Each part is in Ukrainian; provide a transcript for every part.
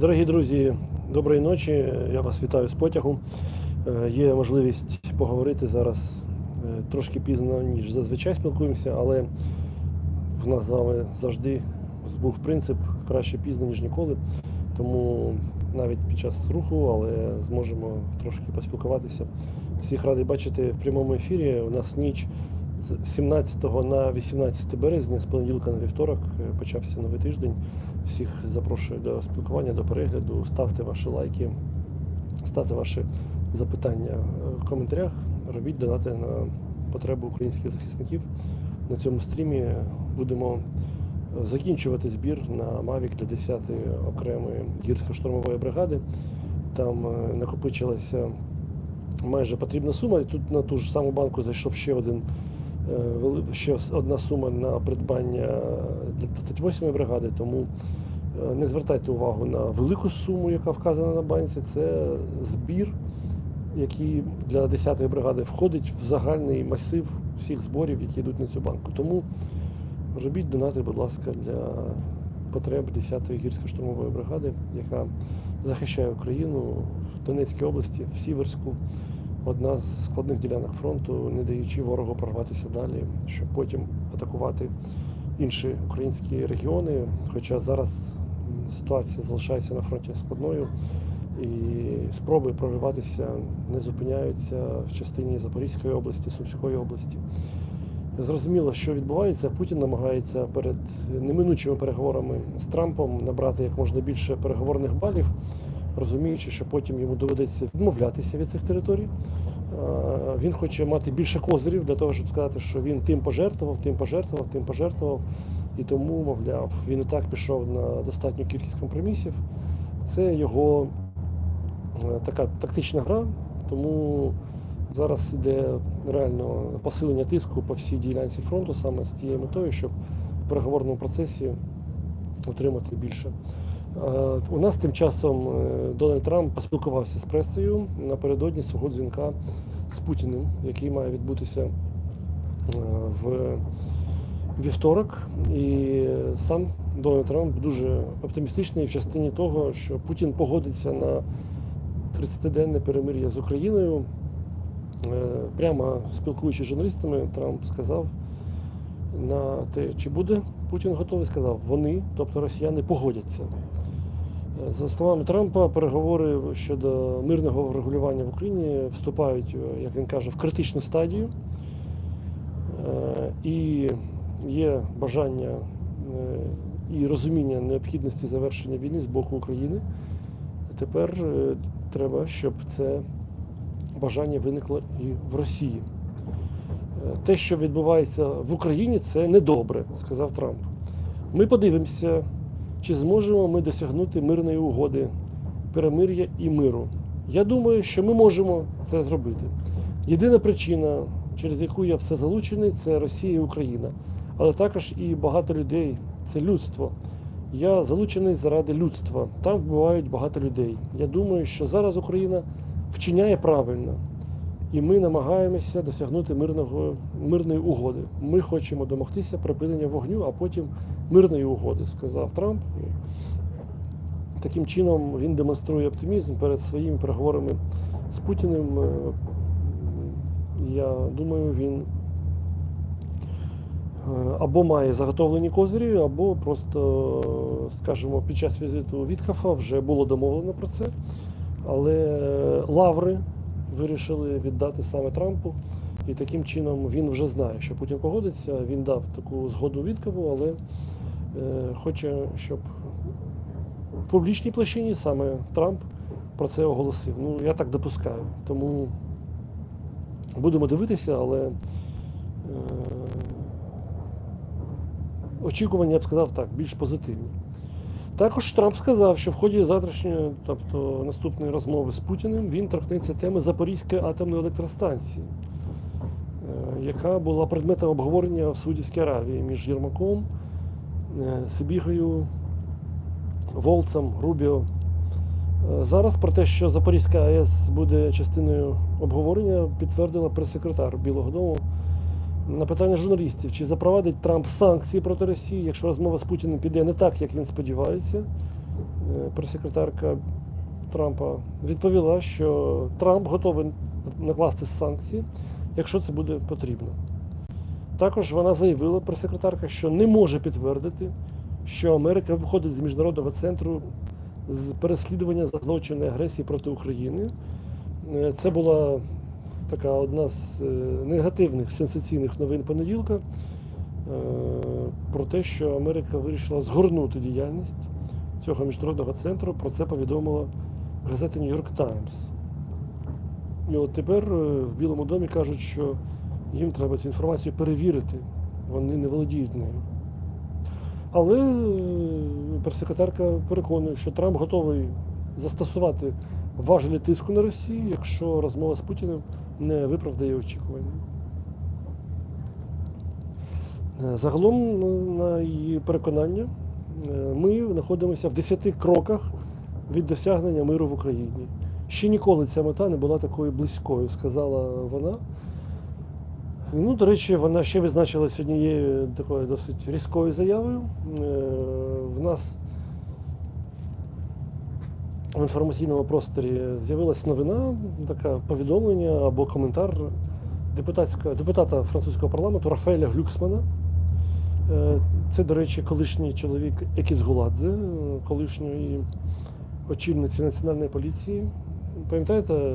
Дорогі друзі, доброї ночі. Я вас вітаю з потягу. Е, Є можливість поговорити зараз е, трошки пізно, ніж зазвичай спілкуємося, але в нас з вами завжди був принцип краще пізно, ніж ніколи. Тому навіть під час руху, але зможемо трошки поспілкуватися. Всіх радий бачити в прямому ефірі. У нас ніч з 17 на 18 березня, з понеділка на вівторок, е, почався новий тиждень. Всіх запрошую до спілкування, до перегляду. Ставте ваші лайки, ставте ваші запитання в коментарях, робіть донати на потребу українських захисників. На цьому стрімі будемо закінчувати збір на Mavic для 10-ї окремої гірсько-штурмової бригади. Там е, накопичилася майже потрібна сума. І тут на ту ж саму банку зайшов ще один. Ще одна сума на придбання для 28-ї бригади, тому е, не звертайте увагу на велику суму, яка вказана на банці. Це збір, який для 10-ї бригади входить в загальний масив всіх зборів, які йдуть на цю банку. Тому робіть донати, будь ласка, для потреб 10-ї гірсько-штурмової бригади, яка захищає Україну в Донецькій області, в Сіверську. Одна з складних ділянок фронту, не даючи ворогу прорватися далі, щоб потім атакувати інші українські регіони. Хоча зараз ситуація залишається на фронті складною, і спроби прориватися не зупиняються в частині Запорізької області, Сумської області. Зрозуміло, що відбувається. Путін намагається перед неминучими переговорами з Трампом набрати як можна більше переговорних балів, розуміючи, що потім йому доведеться відмовлятися від цих територій. Е, Він хоче мати більше козирів для того, щоб сказати, що він тим пожертвував, тим пожертвував, тим пожертвував. І тому, мовляв, він і так пішов на достатню кількість компромісів. Це його е, така тактична гра, тому зараз іде реально посилення тиску по всій ділянці фронту саме з тією метою, щоб в переговорному процесі отримати більше. Е, У нас тим часом е, Дональд Трамп поспілкувався з пресою напередодні свого дзвінка з Путіним, який має відбутися е, в вівторок. І сам Дональд Трамп дуже оптимістичний в частині того, що Путін погодиться на 30-денне перемир'я з Україною. Прямо спілкуючись з журналістами, Трамп сказав на те, чи буде Путін готовий, сказав, вони, тобто росіяни, погодяться. За словами Трампа, переговори щодо мирного врегулювання в Україні вступають, е, як він каже, в критичну стадію. Е, І є бажання е, і розуміння необхідності завершення війни з боку України. Тепер треба, щоб це бажання виникло і в Росії. Те, що відбувається в Україні, це недобре, сказав Трамп. Ми подивимося, чи зможемо ми досягнути мирної угоди, перемир'я і миру. Я думаю, що ми можемо це зробити. Єдина причина, через яку я все залучений, це Росія і Україна. Але також і багато людей це людство. Я залучений заради людства. Там вбивають багато людей. Я думаю, що зараз Україна вчиняє правильно. І ми намагаємося досягнути мирного, мирної угоди. Ми хочемо домогтися припинення вогню, а потім мирної угоди, сказав Трамп. Таким чином він демонструє оптимізм перед своїми переговорами з Путіним. Е, Я думаю, він е, або має заготовлені козирі, або просто, скажімо, під час візиту Вітхафа вже було домовлено про це. Але лаври вирішили віддати саме Трампу. І таким чином він вже знає, що Путін погодиться. Він дав таку згоду Віткову, але хоче, щоб в публічній площині саме Трамп про це оголосив. Ну, я так допускаю. Тому будемо дивитися, але е, очікування, я б сказав так, більш позитивні. Також Трамп сказав, що в ході завтрашньої, тобто наступної розмови з Путіним, він торкнеться теми Запорізької атомної електростанції, е, яка була предметом обговорення в Саудівській Аравії між Єрмаком, е, Сибігою, Волцем, Рубіо. Е, Зараз про те, що Запорізька АЕС буде частиною обговорення, підтвердила прес-секретар Білого Дому. На питання журналістів, чи запровадить Трамп санкції проти Росії, якщо розмова з Путіним піде не так, як він сподівається, прес-секретарка Трампа відповіла, що Трамп готовий накласти санкції, якщо це буде потрібно. Також вона заявила прес-секретарка, що не може підтвердити, що Америка виходить з міжнародного центру з переслідування за злочини агресії проти України. Е, Це була така одна з е, негативних сенсаційних новин понеділка е, про те, що Америка вирішила згорнути діяльність цього міжнародного центру. Про це повідомила газета Нью-Йорк Таймс. І от тепер в Білому домі кажуть, що їм треба цю інформацію перевірити, вони не володіють нею. Але е, прес-секретарка переконує, що Трамп готовий застосувати важелі тиску на Росію, якщо розмова з Путіним не виправдає очікування. Е, Загалом, на її переконання, е, ми знаходимося в 10 кроках від досягнення миру в Україні. Ще ніколи ця мета не була такою близькою, сказала вона. Ну, до речі, вона ще відзначилась однією такою досить різкою заявою. Е, В нас в інформаційному просторі з'явилась новина, таке повідомлення або коментар депутата французького парламенту Рафаеля Глюксмана. Е, Це, до речі, колишній чоловік Екіс Гуладзе, е, колишньої очільниці національної поліції. Пам'ятаєте,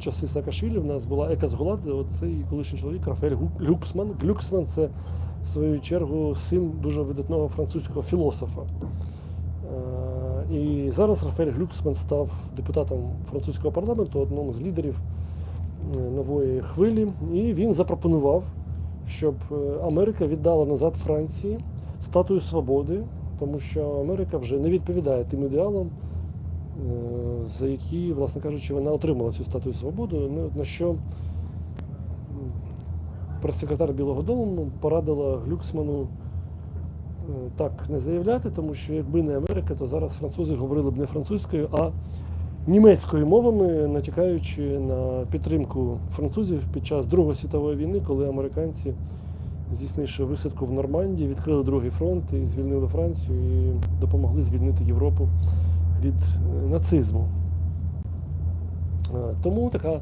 часи Саакашвілі в нас була Екас Гуладзе, оцей колишній чоловік Рафаель Гу- Глюксман. Це, в свою чергу, син дуже видатного французького філософа. Е, І зараз Рафаель Глюксман став депутатом французького парламенту, одним з лідерів е, нової хвилі. І він запропонував, щоб е, Америка віддала назад Франції статую свободи, тому що Америка вже не відповідає тим ідеалам, за які, власне кажучи, вона отримала цю статую свободи, ну, на що прес-секретар Білого Дому порадила Глюксману е, так не заявляти, тому що якби не Америка, то зараз французи говорили б не французькою, а німецькою мовами, натякаючи на підтримку французів під час Другої світової війни, коли американці, здійснивши висадку в Нормандії, відкрили другий фронт і звільнили Францію і допомогли звільнити Європу від е, нацизму. Е, Тому така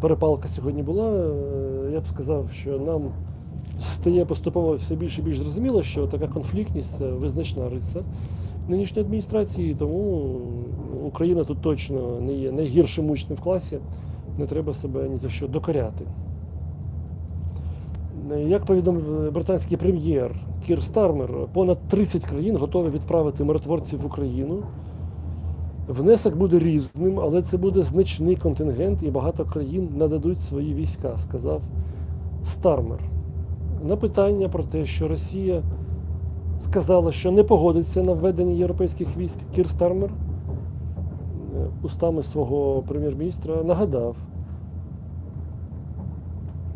перепалка сьогодні була. Е, Я б сказав, що нам стає поступово все більше і більш зрозуміло, що така конфліктність це визначна риса нинішньої адміністрації, тому Україна тут точно не є найгіршим учнем в класі, не треба себе ні за що докоряти. Як повідомив британський прем'єр Кір Стармер, понад 30 країн готові відправити миротворців в Україну. Внесок буде різним, але це буде значний контингент, і багато країн нададуть свої війська, сказав Стармер. На питання про те, що Росія сказала, що не погодиться на введення європейських військ, Кір Стармер е, устами свого прем'єр-міністра нагадав,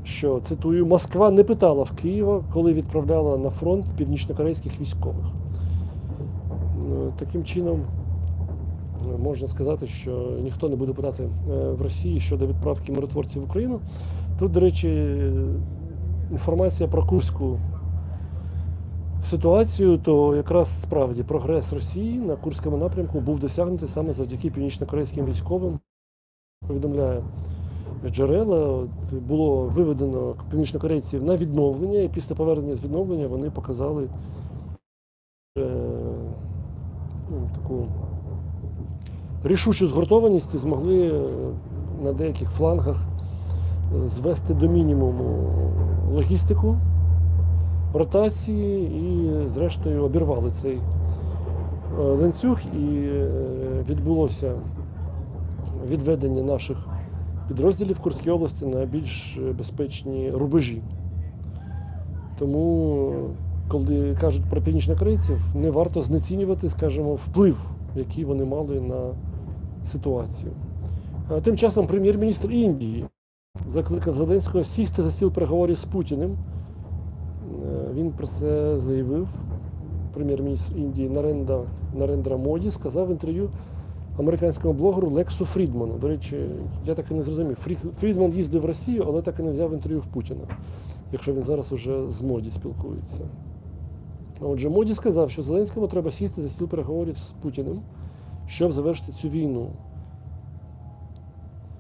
що цитую, Москва не питала в Києва, коли відправляла на фронт північнокорейських військових. Е, Таким чином, можна сказати, що ніхто не буде питати е, в Росії щодо відправки миротворців в Україну. Тут, до речі, інформація про Курську ситуацію, то якраз справді прогрес Росії на Курському напрямку був досягнутий саме завдяки північнокорейським військовим. Повідомляє джерела, було виведено північнокорейців на відновлення, і після повернення з відновлення вони показали е, ну, таку рішучу згуртованість і змогли е, на деяких флангах е, звести до мінімуму логістику, ротації і, зрештою, обірвали цей е, ланцюг і відбулося відведення наших підрозділів в Курській області на більш безпечні рубежі. Тому, коли кажуть про північнокорейців, не варто знецінювати, скажімо, вплив, який вони мали на ситуацію. Тим часом прем'єр-міністр Індії закликав Зеленського сісти за стіл переговорів з Путіним. Е, Він про це заявив. Прем'єр-міністр Індії Наренда, Нарендра Моді сказав в інтерв'ю американському блогеру Лексу Фрідману. До речі, я так і не зрозумів. Фрідман їздив в Росію, але так і не взяв інтерв'ю в Путіна, якщо він зараз уже з Моді спілкується. Отже, Моді сказав, що Зеленському треба сісти за стіл переговорів з Путіним щоб завершити цю війну.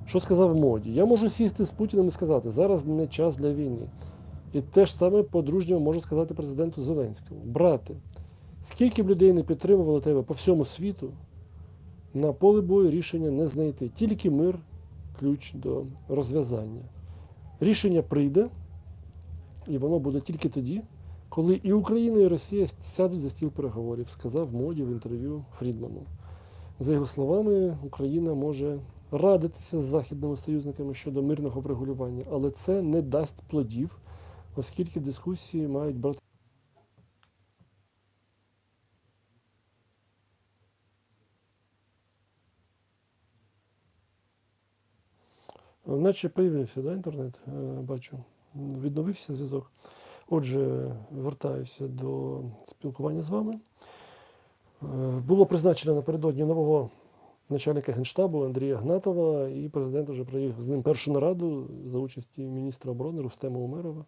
Що сказав Моді? Я можу сісти з Путіним і сказати, зараз не час для війни. І те ж саме по-дружньому можу сказати президенту Зеленському. Брате, скільки б людей не підтримували тебе по всьому світу, на полі бою рішення не знайти. Тільки мир ключ до розв'язання. Рішення прийде, і воно буде тільки тоді, коли і Україна, і Росія сядуть за стіл переговорів, сказав Моді в інтерв'ю Фрідману. За його словами, Україна може радитися з західними союзниками щодо мирного врегулювання, але це не дасть плодів, оскільки дискусії мають брати. Наче появився да, інтернет, е, бачу. Відновився зв'язок. Отже, вертаюся до спілкування з вами. Було призначено напередодні нового начальника генштабу Андрія Гнатова, і президент вже приїхав з ним першу нараду за участі міністра оборони Рустема Умерова.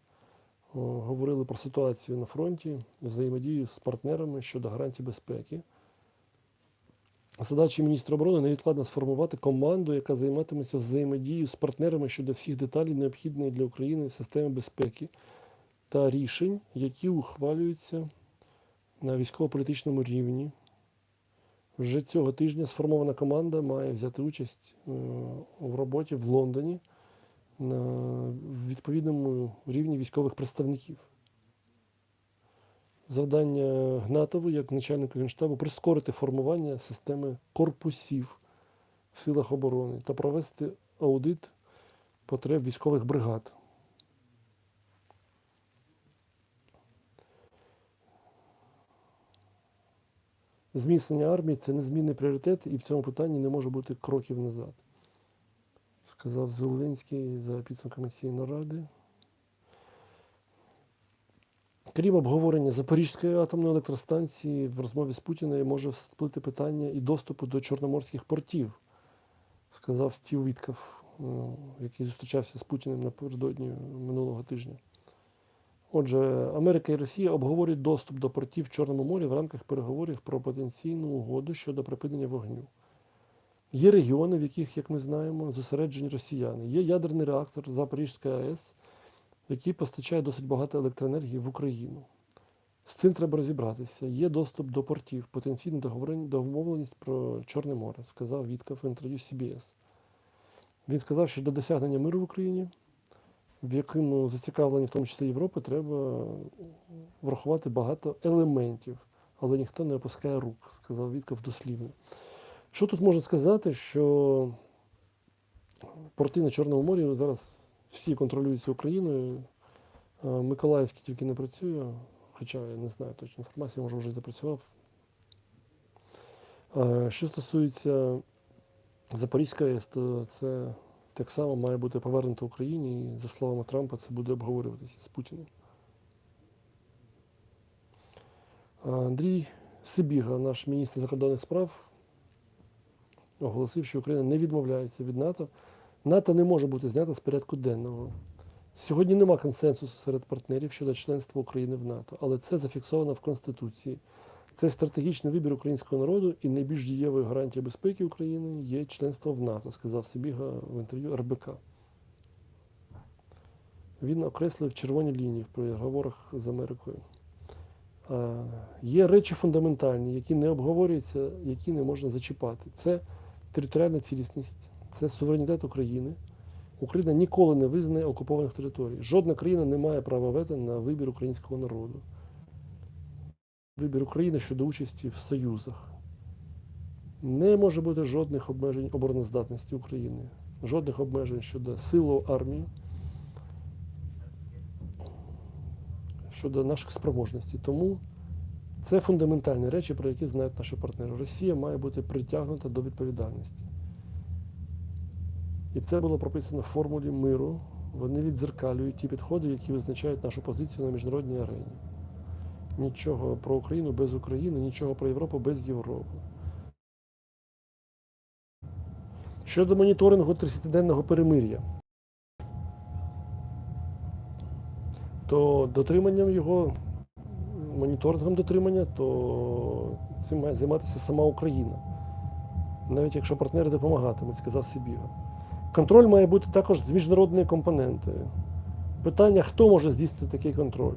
Говорили про ситуацію на фронті, взаємодію з партнерами щодо гарантій безпеки. Задача міністра оборони невідкладно сформувати команду, яка займатиметься взаємодією з партнерами щодо всіх деталей необхідної для України системи безпеки та рішень, які ухвалюються на військово-політичному рівні. Вже цього тижня сформована команда має взяти участь е, в роботі в Лондоні на відповідному рівні військових представників. Завдання Гнатову, як начальнику генштабу, прискорити формування системи корпусів в силах оборони та провести аудит потреб військових бригад. Зміцнення армії це незмінний пріоритет, і в цьому питанні не може бути кроків назад, сказав Зеленський за підсумками цієї наради. Крім обговорення Запорізької атомної електростанції, в розмові з Путіною може всплити питання і доступу до чорноморських портів, сказав Стів Вітков, який зустрічався з Путіним напередодні минулого тижня. Отже, Америка і Росія обговорюють доступ до портів в Чорному морі в рамках переговорів про потенційну угоду щодо припинення вогню. Є регіони, в яких, як ми знаємо, зосереджені росіяни. Є ядерний реактор Запорізька АЕС, який постачає досить багато електроенергії в Україну. З цим треба розібратися. Є доступ до портів, потенційна домовленість про Чорне море, сказав Вітков в інтерв'ю CBS. Він сказав, що до досягнення миру в Україні, в якому зацікавлені в тому числі Європи, треба врахувати багато елементів, але ніхто не опускає рук, сказав Вітков дослівно. Що тут можна сказати, що порти на Чорному морі зараз всі контролюються Україною. Е, Миколаївський тільки не працює, хоча я не знаю точно інформацію, може вже запрацював. Е, Що стосується Запорізької АЕС, то це так само має бути повернуто Україні, і, за словами Трампа, це буде обговорюватися з Путіним. Андрій Сибіга, наш міністр закордонних справ, оголосив, що Україна не відмовляється від НАТО. НАТО не може бути знято з порядку денного. Сьогодні нема консенсусу серед партнерів щодо членства України в НАТО, але це зафіксовано в Конституції. Це стратегічний вибір українського народу і найбільш дієвою гарантією безпеки України є членство в НАТО, сказав Сибіга в інтерв'ю РБК. Він окреслив червоні лінії в переговорах з Америкою. Є речі фундаментальні, які не обговорюються, які не можна зачіпати. Це територіальна цілісність, це суверенітет України. Україна ніколи не визнає окупованих територій. Жодна країна не має права вето на вибір українського народу. Вибір України щодо участі в союзах. Не може бути жодних обмежень обороноздатності України, жодних обмежень щодо силу армії, щодо наших спроможностей. Тому це фундаментальні речі, про які знають наші партнери. Росія має бути притягнута до відповідальності. І це було прописано в формулі миру. Вони відзеркалюють ті підходи, які визначають нашу позицію на міжнародній арені. Нічого про Україну без України, нічого про Європу без Європи. Щодо моніторингу 30-денного перемир'я, то дотриманням його, моніторингом дотримання, то цим має займатися сама Україна. навіть якщо партнери допомагатимуть, сказав Сибіга. Контроль має бути також з міжнародної компоненти. Питання, хто може здійснити такий контроль?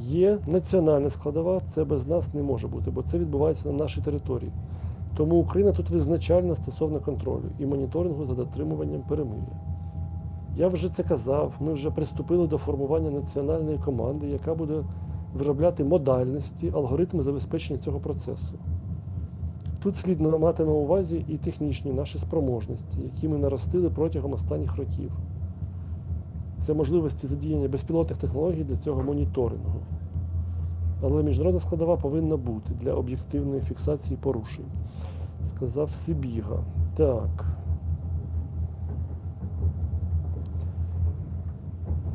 Є національна складова, це без нас не може бути, бо це відбувається на нашій території. Тому Україна тут визначальна стосовно контролю і моніторингу за дотримуванням перемир'я. Я вже це казав, ми вже приступили до формування національної команди, яка буде виробляти модальності, алгоритми забезпечення цього процесу. Тут слід мати на увазі і технічні наші спроможності, які ми наростили протягом останніх років. Це можливості задіяння безпілотних технологій для цього моніторингу. Але міжнародна складова повинна бути для об'єктивної фіксації порушень. Сказав Сибіга. Так.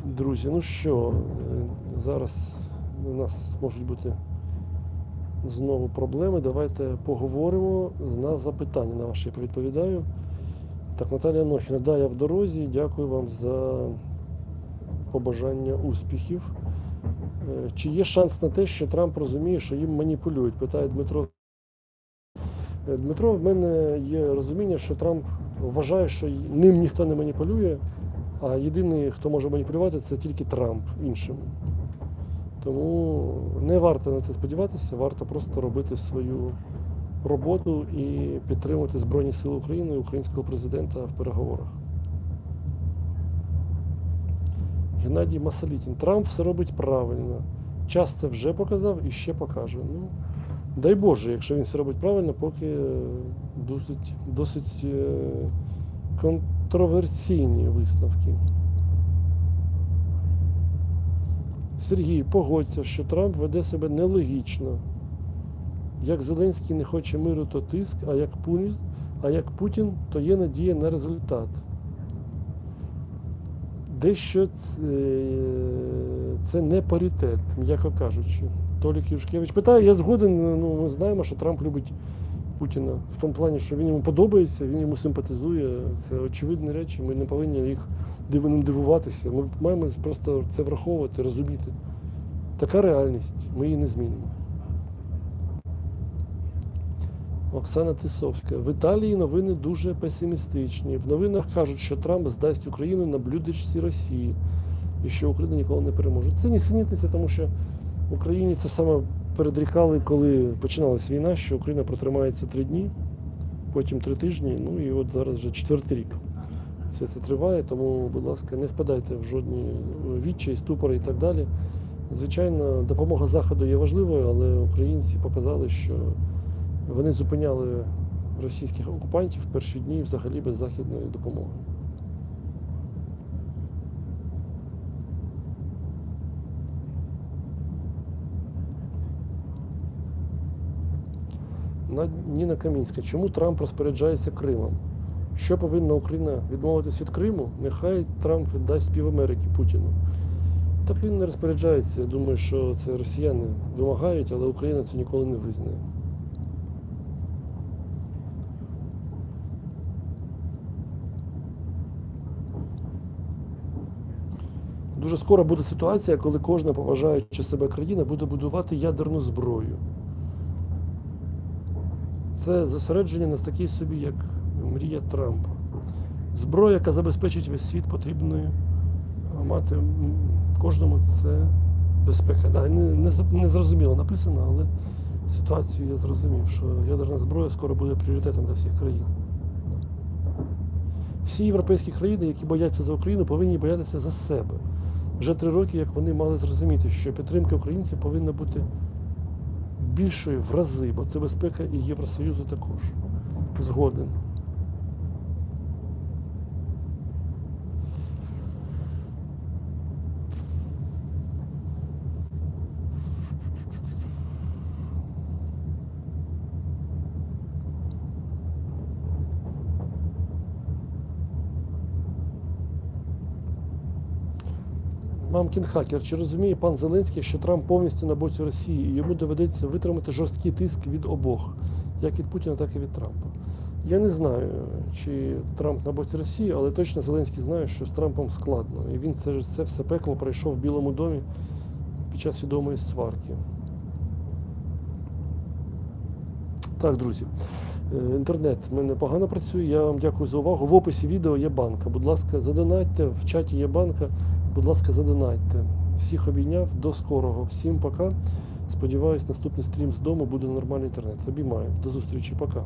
Друзі, ну що, е, зараз у нас можуть бути знову проблеми. Давайте поговоримо на запитання на ваші я повідповідаю. Так, Наталія Анохіна, да, я в дорозі. Дякую вам за побажання успіхів. Е, Чи є шанс на те, що Трамп розуміє, що їм маніпулюють? Питає Дмитро. Е, Дмитро, в мене є розуміння, що Трамп вважає, що ним ніхто не маніпулює, а єдиний, хто може маніпулювати, це тільки Трамп іншим. Тому не варто на це сподіватися, варто просто робити свою роботу і підтримувати Збройні Сили України і українського президента в переговорах. Геннадій Масалітін. Трамп все робить правильно. Час це вже показав і ще покаже. Ну, дай Боже, якщо він все робить правильно, поки е, досить, досить е, контроверсійні висновки. Сергій, погодься, що Трамп веде себе нелогічно. Як Зеленський не хоче миру, то тиск, а як Путін, а як Путін, то є надія на результат. Дещо це, це не паритет, м'яко кажучи. Толік Юшкевич питає, я згоден, ну, ми знаємо, що Трамп любить Путіна в тому плані, що він йому подобається, він йому симпатизує. Це очевидні речі, ми не повинні їх ним дивуватися. Ми маємо просто це враховувати, розуміти. Така реальність, ми її не змінимо. Оксана Тисовська. В Італії новини дуже песимістичні. В новинах кажуть, що Трамп здасть Україну на блюдечці Росії і що Україна ніколи не переможе. Це нісенітниця, тому що в Україні це саме передрікали, коли починалась війна, що Україна протримається три дні, потім три тижні, ну і от зараз вже четвертий рік. Все це триває, тому, будь ласка, не впадайте в жодні відчай, ступори і так далі. Звичайно, допомога Заходу є важливою, але українці показали, що вони зупиняли російських окупантів в перші дні взагалі без західної допомоги. Ніна Камінська. Чому Трамп розпоряджається Кримом? Що повинна Україна відмовитись від Криму? Нехай Трамп віддасть пів Америки Путіну. Так він не розпоряджається. Я думаю, що це росіяни вимагають, але Україна це ніколи не визнає. Дуже скоро буде ситуація, коли кожна поважаюча себе країна буде будувати ядерну зброю. Це зосередження на такій собі, як мрія Трампа. Зброя, яка забезпечить весь світ потрібною мати м, кожному це безпека. Да, не, не, не зрозуміло написано, але ситуацію я зрозумів, що ядерна зброя скоро буде пріоритетом для всіх країн. Всі європейські країни, які бояться за Україну, повинні боятися за себе. Вже три роки, як вони мали зрозуміти, що підтримка українців повинна бути більшою в рази, бо це безпека і Євросоюзу також. Згоден. Мамкін хакер, чи розуміє пан Зеленський, що Трамп повністю на боці Росії і йому доведеться витримати жорсткий тиск від обох, як від Путіна, так і від Трампа? Я не знаю, чи Трамп на боці Росії, але точно Зеленський знає, що з Трампом складно. І він це, це все пекло пройшов в Білому домі під час відомої сварки. Так, друзі. Е, Інтернет в мене погано працює. Я вам дякую за увагу. В описі відео є банка. Будь ласка, задонатьте. В чаті є банка. Будь ласка, задонайте. Всіх обійняв. До скорого. Всім пока. Сподіваюсь, наступний стрім з дому буде нормальний інтернет. Обіймаю. До зустрічі. Пока.